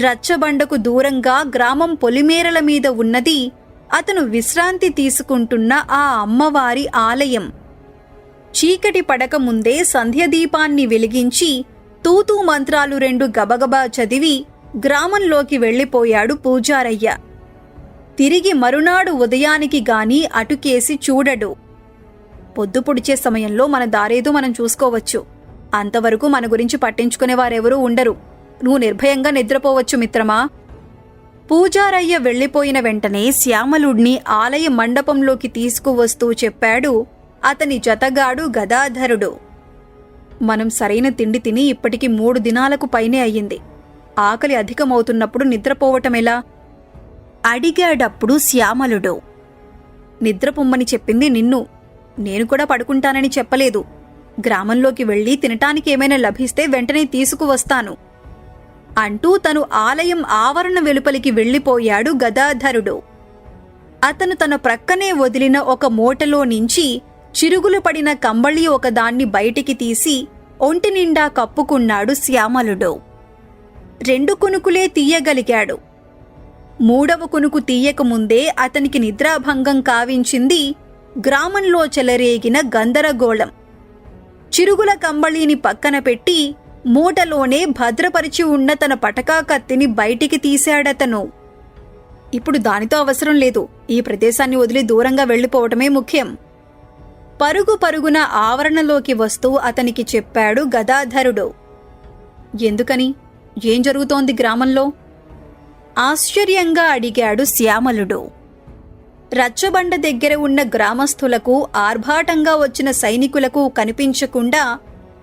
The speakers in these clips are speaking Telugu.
రచ్చబండకు దూరంగా గ్రామం పొలిమేరల మీద ఉన్నది. అతను విశ్రాంతి తీసుకుంటున్న ఆ అమ్మవారి ఆలయం. చీకటి పడక ముందే సంధ్యదీపాన్ని వెలిగించి తూతూ మంత్రాలు రెండు గబగబా చదివి గ్రామంలోకి వెళ్ళిపోయాడు పూజారయ్య. తిరిగి మరునాడు ఉదయానికి గాని అటుకేసి చూడడు. పొద్దు పొడిచే సమయంలో మన దారేదో మనం చూసుకోవచ్చు. అంతవరకు మన గురించి పట్టించుకునేవారెవరూ ఉండరు. నువ్వు నిర్భయంగా నిద్రపోవచ్చు మిత్రమా? పూజారయ్య వెళ్ళిపోయిన వెంటనే శ్యామలుడిని ఆలయ మండపంలోకి తీసుకువస్తూ చెప్పాడు అతని జతగాడు గదాధరుడు. మనం సరైన తిండి తిని ఇప్పటికి మూడు దినాలకు పైనే అయ్యింది. ఆకలి అధికమవుతున్నప్పుడు నిద్రపోవటమెలా అడిగాడప్పుడు శ్యామలుడు. నిద్రపొమ్మని చెప్పింది నిన్ను. నేను కూడా పడుకుంటానని చెప్పలేదు. గ్రామంలోకి వెళ్ళి తినటానికి ఏమైనా లభిస్తే వెంటనే తీసుకువస్తాను. అంటూ తను ఆలయం ఆవరణ వెలుపలికి వెళ్ళిపోయాడు గదాధరుడు. అతను తన ప్రక్కనే వదిలిన ఒక మూటలో నుంచి చిరుగులు పడిన కంబళి ఒకదాన్ని బయటికి తీసి ఒంటి నిండా కప్పుకున్నాడు శ్యామలుడు. రెండు కునుకులే తీయగలిగాడు. మూడవ కునుకు తీయకముందే అతనికి నిద్రాభంగం కావించింది గ్రామంలో చెలరేగిన గందరగోళం. చిరుగుల కంబళీని పక్కన పెట్టి మూటలోనే భద్రపరిచి ఉన్న తన పటకా కత్తిని బయటికి తీశాడతను. ఇప్పుడు దానితో అవసరం లేదు. ఈ ప్రదేశాన్ని వదిలి దూరంగా వెళ్ళిపోవటమే ముఖ్యం. పరుగు పరుగున ఆవరణలోకి వస్తూ అతనికి చెప్పాడు గదాధరుడు. ఎందుకని? ఏం జరుగుతోంది గ్రామంలో? ఆశ్చర్యంగా అడిగాడు శ్యామలుడు. రచ్చబండ దగ్గర ఉన్న గ్రామస్తులకు ఆర్భాటంగా వచ్చిన సైనికులకు కనిపించకుండా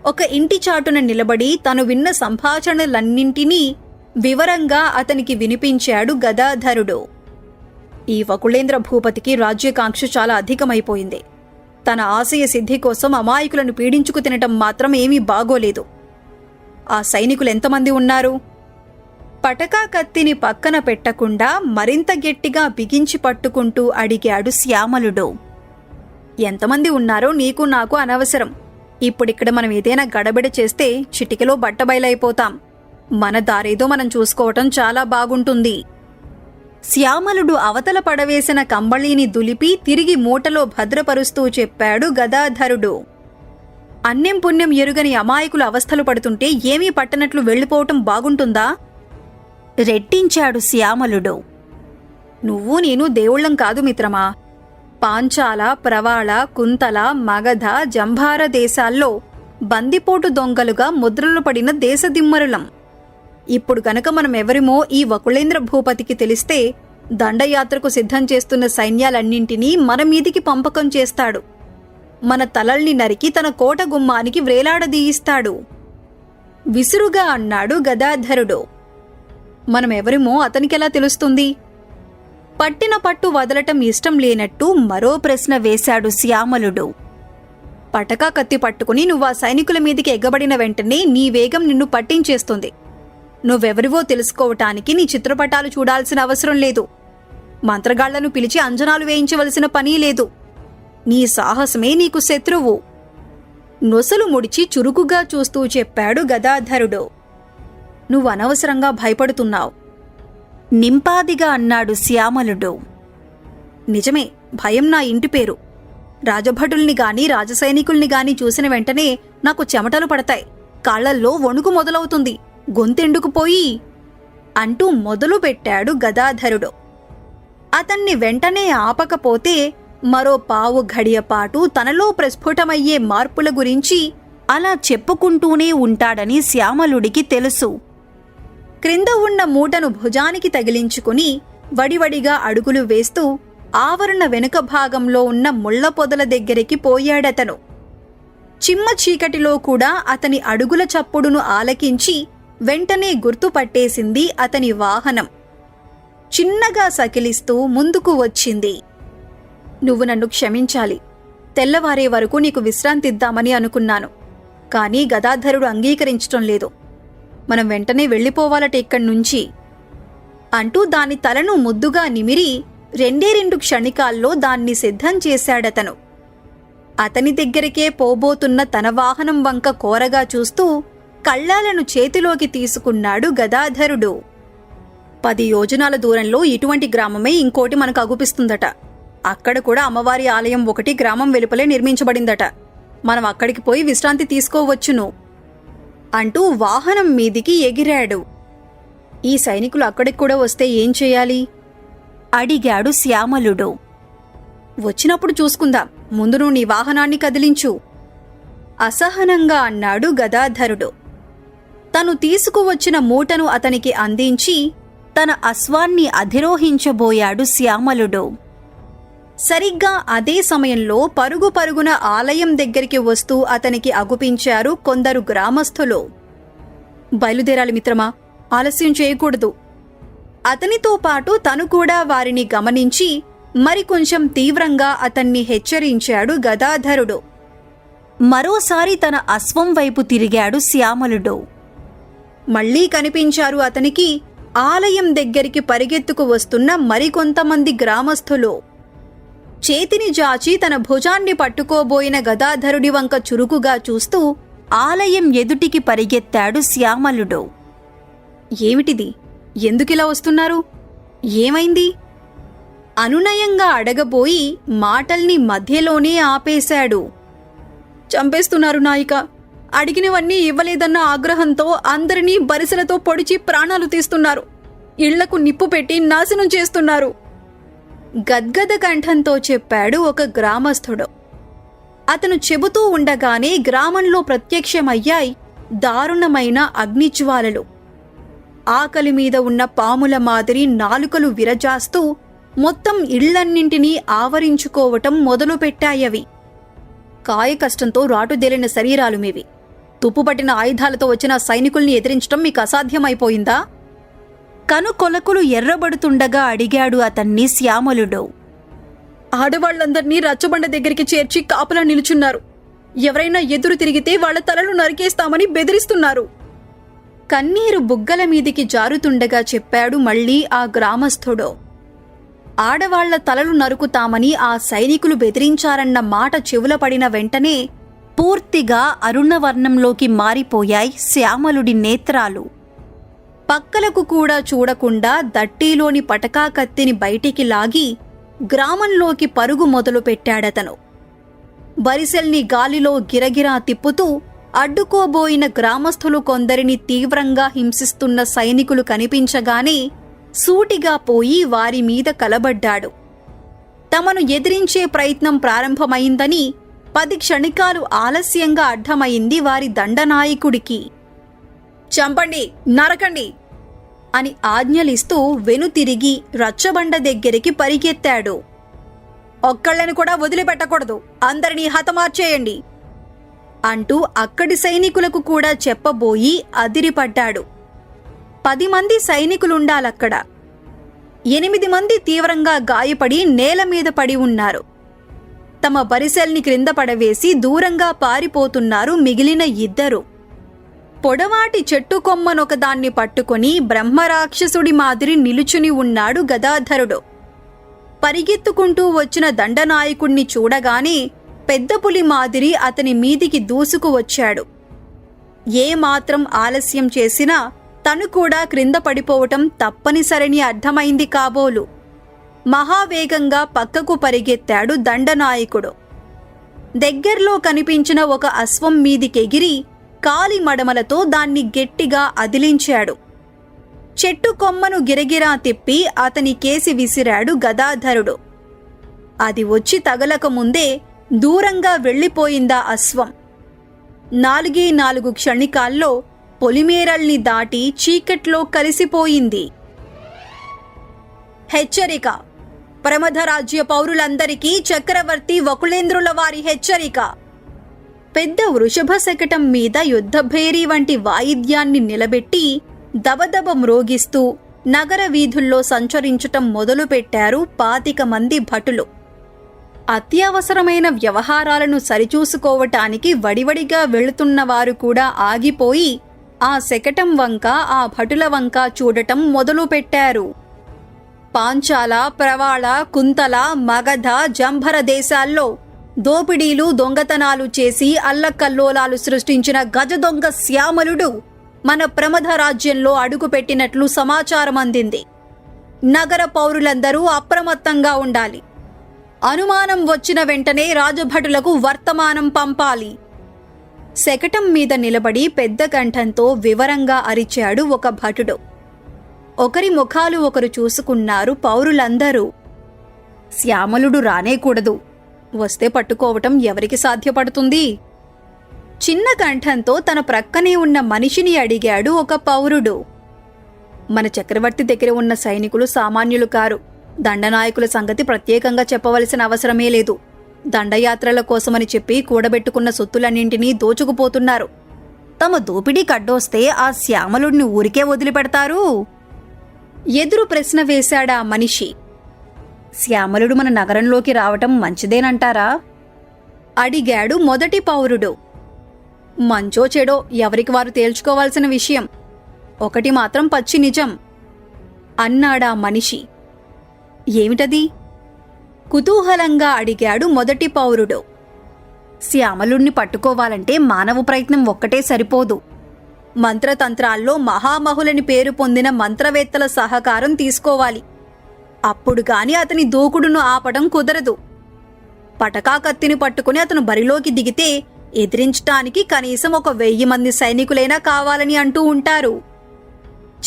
ఒక ఇంటి చాటున నిలబడి తను విన్న సంభాషణలన్నింటినీ వివరంగా అతనికి వినిపించాడు గదాధరుడు. ఈ వకుళేంద్ర భూపతికి రాజ్యకాంక్ష చాలా అధికమైపోయింది. తన ఆశయ సిద్ధి కోసం అమాయకులను పీడించుకు తినటం మాత్రం ఏమీ బాగోలేదు. ఆ సైనికులు ఎంతమంది ఉన్నారు? పటకా కత్తిని పక్కన పెట్టకుండా మరింత గట్టిగా బిగించి పట్టుకుంటూ అడిగాడు శ్యామలుడు. ఎంతమంది ఉన్నారో నీకు నాకు అనవసరం. ఇప్పుడు ఇక్కడ మనం ఏదైనా గడబిడ చేస్తే చిటికలో బట్టబయలైపోతాం మన దారేదో మనం చూసుకోవటం చాలా బాగుంటుంది. శ్యామలుడు అవతల పడవేసిన కంబళీని దులిపి తిరిగి మూటలో భద్రపరుస్తూ చెప్పాడు గదాధరుడు. అన్నెం పుణ్యం ఎరుగని అమాయకులు అవస్థలు పడుతుంటే ఏమీ పట్టనట్లు వెళ్ళిపోవటం బాగుంటుందా? రెట్టించాడు శ్యామలుడు. నువ్వు నేను దేవుళ్ళం కాదు మిత్రమా? పాంచాల ప్రవాళ కుంతల మగధ జంభార దేశాల్లో బందిపోటు దొంగలుగా ముద్రలు పడిన దేశదిమ్మరులం ఇప్పుడు గనక మనం ఎవరిమో ఈ వకుళేంద్ర భూపతికి తెలిస్తే దండయాత్రకు సిద్ధం చేస్తున్న సైన్యాలన్నింటినీ మన మీదికి పంపకం చేస్తాడు. మన తలల్ని నరికి తన కోట గుమ్మానికి వ్రేలాడదీయిస్తాడు. విసురుగా అన్నాడు గదాధరుడు. మనమెవరిమో అతనికెలా తెలుస్తుంది? పట్టిన పట్టు వదలటం ఇష్టం లేనట్టు మరో ప్రశ్న వేశాడు శ్యామలుడు. పటకా కత్తి పట్టుకుని నువ్వు ఆ సైనికుల మీదికి ఎగ్గబడిన వెంటనే నీ వేగం నిన్ను పట్టించేస్తుంది. నువ్వెవరివో తెలుసుకోవటానికి నీ చిత్రపటాలు చూడాల్సిన అవసరం లేదు. మంత్రగాళ్ళను పిలిచి అంజనాలు వేయించవలసిన పనీ లేదు. నీ సాహసమే నీకు శత్రువు. నొసలు ముడిచి చురుకుగా చూస్తూ చెప్పాడు గదాధరుడు. నువ్వు అనవసరంగా భయపడుతున్నావు. నింపాదిగా అన్నాడు శ్యామలుడు. నిజమే భయం నా ఇంటి పేరు. రాజభటుల్ని గాని రాజసైనికుల్ని గాని చూసిన వెంటనే నాకు చెమటలు పడతాయి. కాళ్ళల్లో వణుకు మొదలవుతుంది. గొంతెండుకుపోయి అంటూ మొదలు పెట్టాడు గదాధరుడు. అతన్ని వెంటనే ఆపకపోతే మరో పావు ఘడియపాటు తనలో ప్రస్ఫుటమయ్యే మార్పుల గురించి అలా చెప్పుకుంటూనే ఉంటాడని శ్యామలుడికి తెలుసు. క్రింద ఉన్న మూటను భుజానికి తగిలించుకుని వడివడిగా అడుగులు వేస్తూ ఆవరణ వెనుక భాగంలో ఉన్న ముళ్ళ పొదల దగ్గరికి పోయాడతను. చిమ్మ చీకటిలో కూడా అతని అడుగుల చప్పుడును ఆలకించి వెంటనే గుర్తుపట్టేసింది అతని వాహనం. చిన్నగా సకిలిస్తూ ముందుకు వచ్చింది. నువ్వు నన్ను క్షమించాలి. తెల్లవారే వరకు నీకు విశ్రాంతిద్దామని అనుకున్నాను. కానీ గదాధరుడు అంగీకరించటం లేదు. మనం వెంటనే వెళ్ళిపోవాలట ఇక్కడి నుంచి అంటూ దాని తలను ముద్దుగా నిమిరి రెండే రెండు క్షణికాల్లో దాన్ని సిద్ధం చేశాడతను. అతని దగ్గరికే పోబోతున్న తన వాహనం వంక కోరగా చూస్తూ కళ్ళాలను చేతిలోకి తీసుకున్నాడు గదాధరుడు. పది యోజనాల దూరంలో ఇటువంటి గ్రామమే ఇంకోటి మనకు అగుపిస్తుందట. అక్కడ కూడా అమ్మవారి ఆలయం ఒకటి గ్రామం వెలుపలే నిర్మించబడిందట. మనం అక్కడికి పోయి విశ్రాంతి తీసుకోవచ్చును. అంటూ వాహనం మీదికి ఎగిరాడు. ఈ సైనికులు అక్కడికి కూడా వస్తే ఏం చేయాలి? అడిగాడు శ్యామలుడు. వచ్చినప్పుడు చూసుకుందాం. ముందు నువ్వు నీ వాహనాన్ని కదిలించు. అసహనంగా అన్నాడు గదాధరుడు. తను తీసుకువచ్చిన మూటను అతనికి అందించి తన అశ్వాన్ని అధిరోహించబోయాడు శ్యామలుడు. సరిగ్గా అదే సమయంలో పరుగు పరుగున ఆలయం దగ్గరికి వస్తూ అతనికి అగుపించారు కొందరు గ్రామస్థులు. బయలుదేరాలి మిత్రమా ఆలస్యం చేయకూడదు. అతనితో పాటు తను కూడా వారిని గమనించి మరికొంచెం తీవ్రంగా అతన్ని హెచ్చరించాడు గదాధరుడు. మరోసారి తన అశ్వం వైపు తిరిగాడు శ్యామలుడు. మళ్ళీ కనిపించారు అతనికి ఆలయం దగ్గరికి పరిగెత్తుకు వస్తున్న మరికొంతమంది గ్రామస్థులు. చేతిని జాచి తన భుజాన్ని పట్టుకోబోయిన గదాధరుడి వంక చురుకుగా చూస్తూ ఆలయం ఎదుటికి పరిగెత్తాడు శ్యామలుడు. ఏమిటిది? ఎందుకిలా వస్తున్నారు? ఏమైంది? అనునయంగా అడగబోయి మాటల్ని మధ్యలోనే ఆపేశాడు. చంపేస్తున్నారు నాయిక. అడిగినవన్నీ ఇవ్వలేదన్న ఆగ్రహంతో అందరినీ బరిసెలతో పొడిచి ప్రాణాలు తీస్తున్నారు. ఇళ్ళకు నిప్పు పెట్టి నాశనం చేస్తున్నారు. గద్గద కంఠంతో చెప్పాడు ఒక గ్రామస్థుడు. అతను చెబుతూ ఉండగానే గ్రామంలో ప్రత్యక్షమయ్యాయి దారుణమైన అగ్నిజ్వాలలు. ఆకలి మీద ఉన్న పాముల మాదిరి నాలుకలు విరజాస్తూ మొత్తం ఇళ్ళన్నింటినీ ఆవరించుకోవటం మొదలుపెట్టాయవి కాయ కష్టంతో రాటుదేలిన శరీరాలు మీవి. తుప్పుపట్టిన ఆయుధాలతో వచ్చిన సైనికుల్ని ఎదిరించటం మీకు అసాధ్యమైపోయిందా? కనుకొలకులు ఎర్రబడుతుండగా అడిగాడు అతన్ని శ్యామలుడు. ఆడవాళ్ళందర్నీ రచ్చబండ దగ్గరికి చేర్చి కాపలా నిలుచున్నారు. ఎవరైనా ఎదురు తిరిగితే వాళ్ళ తలలు నరికేస్తామని బెదిరిస్తున్నారు. కన్నీరు బుగ్గల మీదికి జారుతుండగా చెప్పాడు మళ్ళీ ఆ గ్రామస్థుడు. ఆడవాళ్ళ తలలు నరుకుతామని ఆ సైనికులు బెదిరించారన్న మాట చెవుల పడిన వెంటనే పూర్తిగా అరుణవర్ణంలోకి మారిపోయాయి శ్యామలుడి నేత్రాలు. పక్కలకు కూడా చూడకుండా దట్టీలోని పటకా కత్తిని బయటికి లాగి గ్రామంలోకి పరుగు మొదలు పెట్టాడతను. బరిసెల్ని గాలిలో గిరగిరా తిప్పుతూ అడ్డుకోబోయిన గ్రామస్థులు కొందరిని తీవ్రంగా హింసిస్తున్న సైనికులు కనిపించగానే సూటిగా పోయి వారి మీద కలబడ్డాడు. తమను ఎదిరించే ప్రయత్నం ప్రారంభమైందని పది క్షణికాలు ఆలస్యంగా అడ్డమైంది వారి దండనాయకుడికి. చంపండి నరకండి అని ఆజ్ఞలిస్తూ వెనుతిరిగి రచ్చబండ దగ్గరికి పరిగెత్తాడు. ఒక్కళ్ళని కూడా వదిలిపెట్టకూడదు. అందరినీ హతమార్చేయండి. అంటూ అక్కడి సైనికులకు కూడా చెప్పబోయి అదిరిపడ్డాడు. పది మంది సైనికులుండాలక్కడ. ఎనిమిది మంది తీవ్రంగా గాయపడి నేల మీద పడి ఉన్నారు. తమ బరిసెల్ని క్రింద పడవేసి దూరంగా పారిపోతున్నారు మిగిలిన ఇద్దరు. పొడవాటి చెట్టు కొమ్మనొకదాన్ని పట్టుకొని బ్రహ్మరాక్షసుడి మాదిరి నిలుచుని ఉన్నాడు గదాధరుడు. పరిగెత్తుకుంటూ వచ్చిన దండనాయకుణ్ణి చూడగానే పెద్ద పులి మాదిరి అతని మీదికి దూసుకు వచ్చాడు. ఏమాత్రం ఆలస్యం చేసినా తను కూడా క్రింద పడిపోవటం తప్పనిసరిని అర్థమైంది కాబోలు. మహావేగంగా పక్కకు పరిగెత్తాడు దండనాయకుడు. దగ్గర్లో కనిపించిన ఒక అశ్వం మీదికెగిరి కాలి మడమలతో దాన్ని గట్టిగా అదిలించాడు. చెట్టు కొమ్మను గిరగిరా తిప్పి అతని కేసి విసిరాడు గదాధరుడు. అది వచ్చి తగలకముందే దూరంగా వెళ్ళిపోయిందా అశ్వం. నాలుగే నాలుగు క్షణికాల్లో పొలిమేరల్ని దాటి చీకట్లో కలిసిపోయింది. హెచ్చరిక. ప్రమధరాజ్య పౌరులందరికీ చక్రవర్తి వకులేంద్రుల వారి హెచ్చరిక. పెద్ద వృషభ శకటం మీద యుద్ధభేరీ వంటి వాయిద్యాన్ని నిలబెట్టి దబదబ మ్రోగిస్తూ నగర వీధుల్లో సంచరించటం మొదలుపెట్టారు పాతిక మంది భటులు. అత్యవసరమైన వ్యవహారాలను సరిచూసుకోవటానికి వడివడిగా వెళుతున్న వారు కూడా ఆగిపోయి ఆ శకటం వంక ఆ భటుల వంక చూడటం మొదలుపెట్టారు. పాంచాల ప్రవాళ కుంతల మగధ జంభర దేశాల్లో దోపిడీలు దొంగతనాలు చేసి అల్లకల్లోలాలు సృష్టించిన గజ దొంగ శ్యామలుడు మన ప్రమథ రాజ్యంలో అడుగుపెట్టినట్లు సమాచారం అందింది. నగర పౌరులందరూ అప్రమత్తంగా ఉండాలి. అనుమానం వచ్చిన వెంటనే రాజభటులకు వర్తమానం పంపాలి. శకటం మీద నిలబడి పెద్ద కంఠంతో వివరంగా అరిచాడు ఒక భటుడు. ఒకరి ముఖాలు ఒకరు చూసుకున్నారు పౌరులందరూ. శ్యామలుడు రానేకూడదు వస్తే పట్టుకోవటం ఎవరికి సాధ్యపడుతుంది? చిన్న కంఠంతో తన ప్రక్కనే ఉన్న మనిషిని అడిగాడు ఒక పౌరుడు. మన చక్రవర్తి దగ్గర ఉన్న సైనికులు సామాన్యులు కారు. దండనాయకుల సంగతి ప్రత్యేకంగా చెప్పవలసిన అవసరమే లేదు. దండయాత్రల కోసమని చెప్పి కూడబెట్టుకున్న సొత్తులన్నింటినీ దోచుకుపోతున్నారు. తమ దోపిడీ కడ్డోస్తే ఆ శ్యామలుడిని ఊరికే వదిలిపెడతారు? ఎదురు ప్రశ్న వేశాడా మనిషి. శ్యామలుడు మన నగరంలోకి రావటం మంచిదేనంటారా? అడిగాడు మొదటి పౌరుడు. మంచో చెడో ఎవరికి వారు తేల్చుకోవాల్సిన విషయం? ఒకటి మాత్రం పచ్చి నిజం. అన్నాడా మనిషి. ఏమిటది? కుతూహలంగా అడిగాడు మొదటి పౌరుడు. శ్యామలుణ్ణి పట్టుకోవాలంటే మానవ ప్రయత్నం ఒక్కటే సరిపోదు. మంత్రతంత్రాల్లో మహామహులని పేరు పొందిన మంత్రవేత్తల సహకారం తీసుకోవాలి. అప్పుడు గాని అతని దూకుడును ఆపడం కుదరదు. పటకా కత్తిని పట్టుకుని అతను బరిలోకి దిగితే ఎదిరించటానికి కనీసం ఒక వెయ్యి మంది సైనికులైనా కావాలని అంటూ ఉంటారు.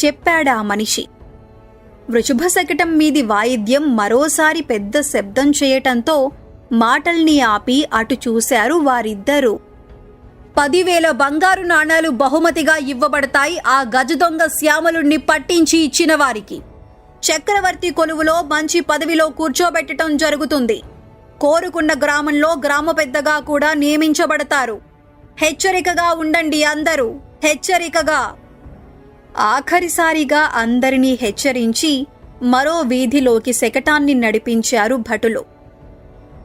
చెప్పాడా మనిషి. వృషభ శకటం మీది వాయిద్యం మరోసారి పెద్ద శబ్దం చేయటంతో మాటల్ని ఆపి అటు చూశారు వారిద్దరూ. పదివేల బంగారు నాణాలు బహుమతిగా ఇవ్వబడతాయి ఆ గజదొంగ శ్యామలుణ్ణి పట్టించి ఇచ్చిన వారికి. చక్రవర్తి కొలువులో మంచి పదవిలో కూర్చోబెట్టడం జరుగుతుంది. కోరుకున్న గ్రామంలో గ్రామ పెద్దగా కూడా నియమించబడతారు. హెచ్చరికగా ఉండండి అందరూ హెచ్చరికగా. ఆఖరిసారిగా అందరినీ హెచ్చరించి మరో వీధిలోకి శకటాన్ని నడిపించారు భటులు.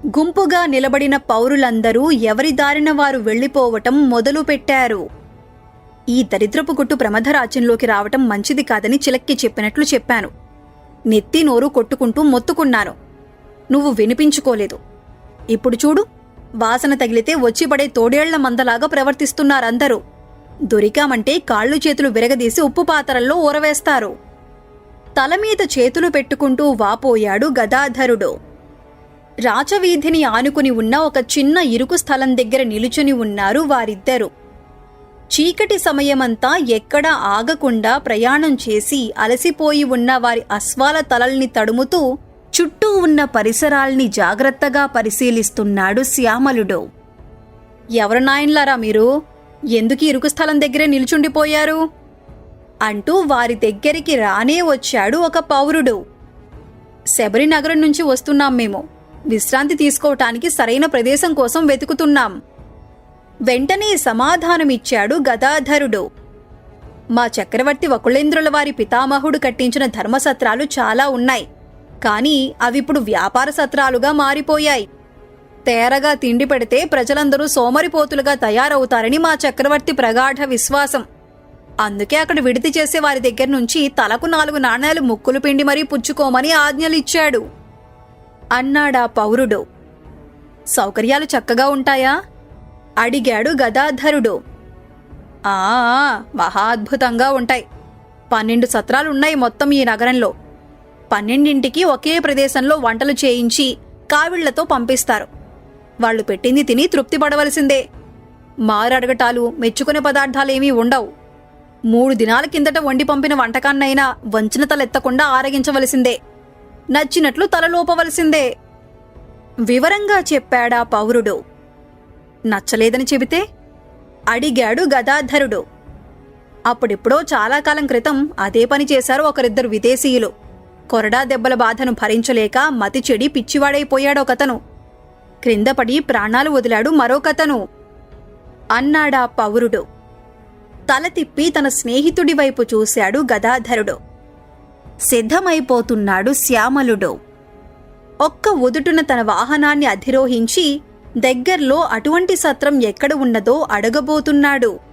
గుంపుగా నిలబడిన పౌరులందరూ ఎవరి దారిన వారు వెళ్ళిపోవటం మొదలుపెట్టారు ఈ దరిద్రపు గుట్టు ప్రమథరాజ్యంలోకి రావటం మంచిది కాదని చిలక్కి చెప్పినట్లు చెప్పాను. నెత్తి నోరు కొట్టుకుంటూ మొత్తుకున్నాను నువ్వు వినిపించుకోలేదు. ఇప్పుడు చూడు వాసన తగిలితే వచ్చిపడే తోడేళ్ళ మందలాగా ప్రవర్తిస్తున్నారందరూ. దొరికామంటే కాళ్ళు చేతులు విరగదీసి ఉప్పు పాత్రల్లో ఊరవేస్తారు. తల మీద చేతులు పెట్టుకుంటూ వాపోయాడు గదాధరుడు. రాచవీధిని ఆనుకుని ఉన్న ఒక చిన్న ఇరుకు స్థలం దగ్గర నిలుచుని ఉన్నారు వారిద్దరూ. చీకటి సమయమంతా ఎక్కడా ఆగకుండా ప్రయాణం చేసి అలసిపోయి ఉన్న వారి అశ్వాల తలల్ని తడుముతూ చుట్టూ ఉన్న పరిసరాల్ని జాగ్రత్తగా పరిశీలిస్తున్నాడు శ్యామలుడు. ఎవరు నాయన్లారా మీరు? ఎందుకు ఇరుకు స్థలం దగ్గరే నిల్చుండిపోయారు? అంటూ వారి దగ్గరికి రానే వచ్చాడు ఒక పౌరుడు. శబరి నగరం నుంచి వస్తున్నాం మేము. విశ్రాంతి తీసుకోవటానికి సరైన ప్రదేశం కోసం వెతుకుతున్నాం. వెంటనే సమాధానమిచ్చాడు గదాధరుడు. మా చక్రవర్తి వకుళేంద్రుల వారి పితామహుడు కట్టించిన ధర్మసత్రాలు చాలా ఉన్నాయి. కానీ అవిప్పుడు వ్యాపార సత్రాలుగా మారిపోయాయి. తేరగా తిండి పెడితే ప్రజలందరూ సోమరిపోతులుగా తయారవుతారని మా చక్రవర్తి ప్రగాఢ విశ్వాసం. అందుకే అక్కడ విడితి చేసే వారి దగ్గర నుంచి తలకు నాలుగు నాణేలు ముక్కులు పిండి మరీ పుచ్చుకోమని ఆజ్ఞలిచ్చాడు. అన్నాడా పౌరుడు. సౌకర్యాలు చక్కగా ఉంటాయా? అడిగాడు గదాధరుడు. ఆ మహా అద్భుతంగా ఉంటాయి. పన్నెండు సత్రాలున్నాయి మొత్తం ఈ నగరంలో. పన్నెండింటికి ఒకే ప్రదేశంలో వంటలు చేయించి కావిళ్ళతో పంపిస్తారు. వాళ్ళు పెట్టింది తిని తృప్తి పడవలసిందే. మారడగటాలు మెచ్చుకునే పదార్థాలేమీ ఉండవు. మూడు దినాల కిందట వండి పంపిన వంటకాన్నైనా వంచిన తలెత్తకుండా ఆరగించవలసిందే. నచ్చినట్లు తలలోపవలసిందే. వివరంగా చెప్పాడా పౌరుడు. నచ్చలేదని చెబితే అడిగాడు గదాధరుడు. అప్పుడెప్పుడో చాలా కాలం క్రితం అదే పని చేశారు ఒకరిద్దరు విదేశీయులు. కొరడా దెబ్బల బాధను భరించలేక మతి చెడి పిచ్చివాడైపోయాడు ఒకతను. క్రిందపడి ప్రాణాలు వదిలాడు మరొకతను. అన్నాడా పౌరుడు. తల తిప్పి తన స్నేహితుడి వైపు చూశాడు గదాధరుడు. సిద్ధమైపోతున్నాడు శ్యామలుడు. ఒక్క ఉదుటున తన వాహనాన్ని అధిరోహించి దగ్గర్లో అటువంటి సత్రం ఎక్కడ ఉన్నదో అడగబోతున్నాడు.